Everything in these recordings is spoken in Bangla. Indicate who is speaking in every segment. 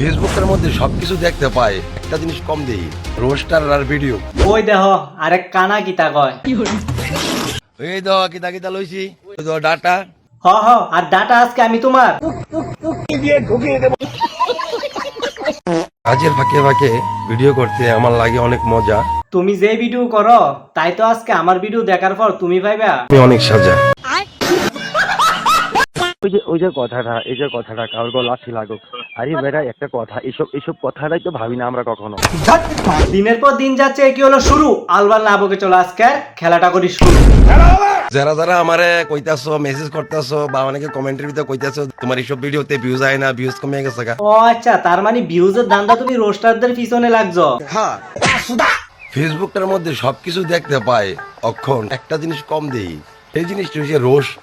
Speaker 1: ফেসবুকের মধ্যে সবকিছু দেখতে পাই একটা জিনিস কম দেই রোস্টার আর ভিডিও।
Speaker 2: ওই দেহ আরেক কানা কিতা কয়।
Speaker 1: এই তো কিতা কিতা লইছি ওই তো ডাটা।
Speaker 2: হ হ আর ডাটা আজকে আমি তোমার।
Speaker 1: কাজের ফাঁকে ফাঁকে ভিডিও করতে আমার লাগে অনেক মজা।
Speaker 2: তুমি যে ভিডিও করো তাই তো আজকে আমার ভিডিও দেখার পর তুমি পাইবা।
Speaker 1: আমি অনেক সাজা।
Speaker 3: ওই যে ওই যে কথাটা এই যে কথাটা কারোর গলা লাগুক। আরে বেটা একটা কথা এসব এসব কথাটাই তো ভাবি না আমরা কখনো।
Speaker 2: দিনের পর দিন যাচ্ছে কি হলো শুরু? আলবাল না বকে চলো আজকে খেলাটা করি শুরু।
Speaker 1: যারা যারা আমারে কইতাছো মেসেজ করতেছো বা অনেকে কমেন্টের ভিতরে কইতাছো তোমার এইসব ভিডিওতে ভিউজ আয় না ভিউজ কমে গেছে গা।
Speaker 2: ও আচ্ছা তার মানে ভিউজের দান্দা তুমি রোস্টারদের পিছনে লাগছো? হ্যাঁ।
Speaker 1: ফেসবুকটার মধ্যে সবকিছু দেখতে পাই অক্ষণ। একটা জিনিস কম দেই এই জিনিসটা হচ্ছে রোস্ট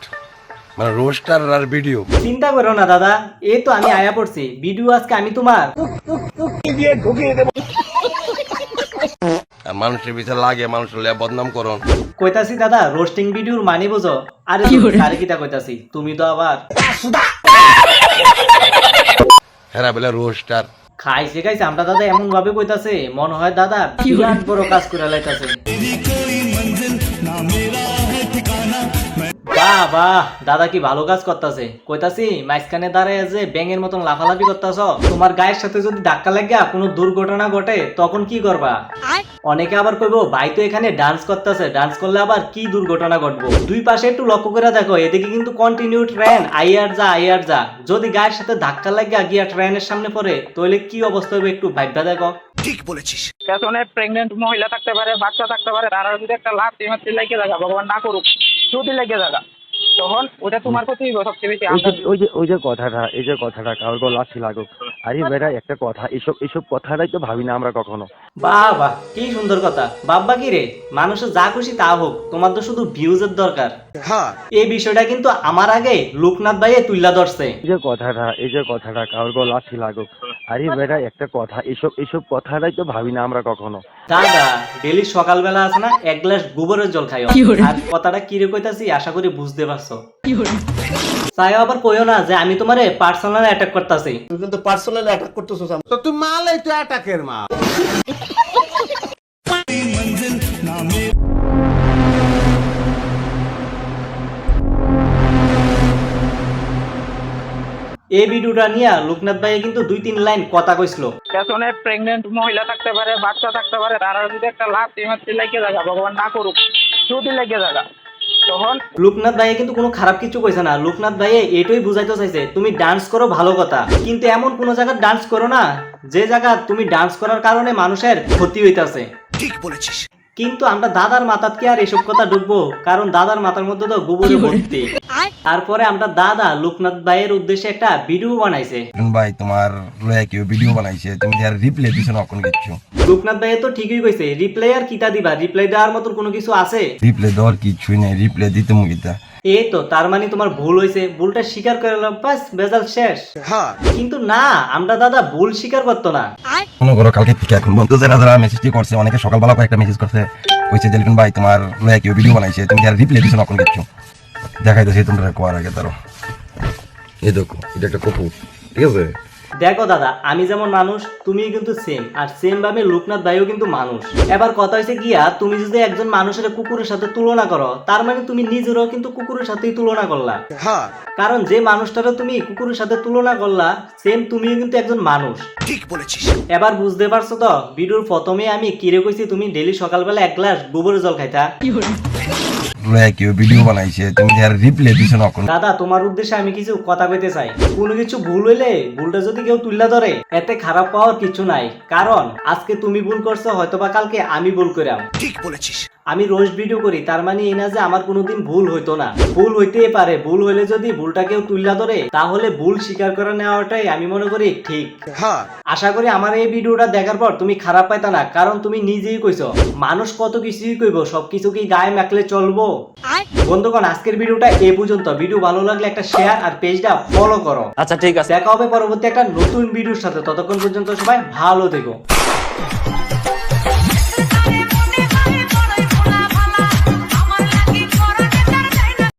Speaker 1: মানে রোস্টার আর ভিডিও।
Speaker 2: চিন্তা করো না দাদা। এই তো আমি আয়া পড়ছি। ভিডিও আজকে আমি তোমার।
Speaker 1: আর মানুষের ভিতরে লাগে মানুষের লিয়া বদনাম করো।
Speaker 2: কইতাছি দাদা রোস্টিং ভিডিওর মানে বুঝো? আরে আরে কিতা কইতাছি? তুমি তো আবার
Speaker 1: হেরা বেলা রোস্টার।
Speaker 2: খাইছে খাইছে। আমরা দাদা এমন ভাবে কইতাছে মনে হয় দাদা বিরাট বড় কাজ করে লাইতাছে। বাহ বাহ দাদা কি ভালো কাজ করতাছে। কইতাছি মাঝখানে দাঁড়ায় যে ব্যাঙের মতন লাফালাফি করতাছ। তোমার গায়ের সাথে যদি ধাক্কা লাগিয়া কোনো দুর্ঘটনা ঘটে তখন কি করবা? অনেকে আবার কইবো ভাই তো এখানে ডান্স করতেছে। ডান্স করলে আবার কি দুর্ঘটনা ঘটবো? দুই পাশে একটু লক্ষ্য করে দেখো এদিকে কিন্তু কন্টিনিউ ট্রেন আইয়ার যা আইয়ার যা। যদি গায়ের সাথে ধাক্কা লাগিয়া গিয়া ট্রেনের সামনে পড়ে তাহলে কি অবস্থা হবে একটু ভাববা দেখো।
Speaker 4: পেছনে প্রেগনেন্ট মহিলা থাকতে পারে বাচ্চা থাকতে পারে তারা যদি একটা লাভ মারতে লেগে থাকা ভগবান না করুক যদি লেগে থাকা তখন ওটা তোমার প্রতি সবচেয়ে বেশি
Speaker 3: ওই যে ওই যে কথাটা এই যে কথাটা কারোর গলা লাগুক। আরে বেটা একটা কথা এসব এসব কথাটাই তো ভাবি না আমরা কখনো।
Speaker 2: বাহ বাহ কি সুন্দর কথা। বাব্বা কি রে? মানুষের যা খুশি তা হোক তোমার তো শুধু ভিউজের দরকার। এই বিষয়টা কিন্তু আমার আগে লোকনাথ ভাইয়ে তুল্লা ধরছে।
Speaker 3: এই যে কথাটা এই যে কথাটা কারোর গলা লাগুক। আরে বেটা একটা কথা এসব এসব কথাটাই তো ভাবি না আমরা কখনো।
Speaker 2: দাদা ডেলি সকালবেলা আছে না এক গ্লাস গোবরের জল খাইও। আর কথাটা কি রে কইতাছি আশা করি বুঝতে পারছ। তাই আবার কইও না যে আমি তোমারে পার্সোনাল অ্যাটাক করতেছি।
Speaker 5: তুই কিন্তু পার্সোনাল অ্যাটাক করতেছিস তো তুই মালাই তো অ্যাটাকের মাল।
Speaker 2: এই ভিডিওটা নিয়ে লোকনাথ ভাই কিন্তু দুই তিন লাইন কথা কইছিল।
Speaker 4: পেছনে প্রেগনেন্ট মহিলা থাকতে পারে বাচ্চা থাকতে পারে তারা যদি একটা লাভ মারতে লেগে থাকা ভগবান না করুক যদি লেগে তখন
Speaker 2: লোকনাথ ভাইয়ে কিন্তু কোনো খারাপ কিছু কইছে না। লোকনাথ ভাইয়ে এটাই বুঝাইতে চাইছে তুমি ডান্স করো ভালো কথা। কিন্তু এমন কোন জায়গায় ডান্স করো না যে জায়গা তুমি ডান্স করার কারণে মানুষের ক্ষতি হইতাছে। ঠিক বলেছিস। কিন্তু আমরা দাদার মাথাত কি আর এসব কথা ঢুকবো? কারণ দাদার মাথার মধ্যে তো গোবরে ভর্তি। তারপরে আমরা দাদা লোকনাথ ভাইয়ের উদ্দেশ্যে একটা ভিডিও বানাইছে।
Speaker 1: ভাই তোমার লয়া কেউ ভিডিও বানাইছে। তুমি আর রিপ্লাই দিছো না কোন কিছু।
Speaker 2: লোকনাথ ভাই তো ঠিকই কইছে রিপ্লাই আর কিতা দিবা? রিপ্লাই দেওয়ার মতন কোনো কিছু আছে?
Speaker 1: রিপ্লাই দেওয়ার কিছুই নাই রিপ্লাই দিতে মুগিতা।
Speaker 2: এই তো তার মানে তোমার ভুল হয়েছে ভুলটা স্বীকার করে নিলাম বাস বেজাল শেষ। কিন্তু না আমরা দাদা ভুল স্বীকার করতো না।
Speaker 1: মনে করো কালকে থেকে এখন বন্ধু যারা যারা মেসেজটি করছে অনেকে সকালবেলা কয়েকটা মেসেজ করছে। কইছে যে ভাই তোমার লয়া কেউ ভিডিও বানাইছে। তুমি যারা রিপ্লাই দিছো না কোন কিছু দেখাই দেখাইতেছি তোমরা কোয়ার আগে তারও। এই দেখো এটা একটা কুকুর ঠিক আছে?
Speaker 2: দেখো দাদা আমি যেমন মানুষ তুমি কিন্তু সেম আর সেম ভাবে লোকনাথ ভাইও কিন্তু মানুষ। এবার কথা হয়েছে গিয়া তুমি যদি একজন মানুষের কুকুরের সাথে তুলনা করো তার মানে তুমি নিজেরও কিন্তু কুকুরের সাথেই তুলনা করলা। কারণ যে মানুষটারও তুমি কুকুরের সাথে তুলনা করলা সেম তুমিও কিন্তু একজন মানুষ। ঠিক বলেছিস। এবার বুঝতে পারছ তো ভিডিওর প্রথমে আমি কিরে কইছি তুমি ডেলি সকালবেলা এক গ্লাস গোবরের জল খাইতা।
Speaker 1: লয়া কেউ ভিডিও বানাইছে তুমি আর রিপ্লে দিছো না
Speaker 2: দাদা তোমার উদ্দেশ্যে আমি কিছু কথা পেতে চাই। কোনো কিছু ভুল হইলে ভুলটা যদি কেউ তুললা ধরে এতে খারাপ পাওয়ার কিছু নাই। কারণ আজকে তুমি ভুল করছ হয়তোবা কালকে আমি ভুল করাম ঠিক বলেছিস। আমি রোজ ভিডিও করি তার মানে এই না যে আমার কোনোদিন ভুল হইতো না। ভুল হইতেই পারে ভুল হইলে যদি ভুলটা কেউ তুললা ধরে তাহলে ভুল স্বীকার করে নেওয়াটাই আমি মনে করি ঠিক। আশা করি আমার এই ভিডিওটা দেখার পর তুমি খারাপ পাইতা না কারণ তুমি নিজেই কইছো মানুষ কত কিছুই কইব সবকিছু কি গায়ে মাখলে চলবো? বন্ধুগণ আজকের ভিডিওটা এ পর্যন্ত। ভিডিও ভালো লাগলে একটা শেয়ার আর পেজটা ফলো করো।
Speaker 4: আচ্ছা ঠিক আছে।
Speaker 2: দেখা হবে পরবর্তী একটা নতুন ভিডিওর সাথে। ততক্ষণ পর্যন্ত সবাই ভালো থেকো।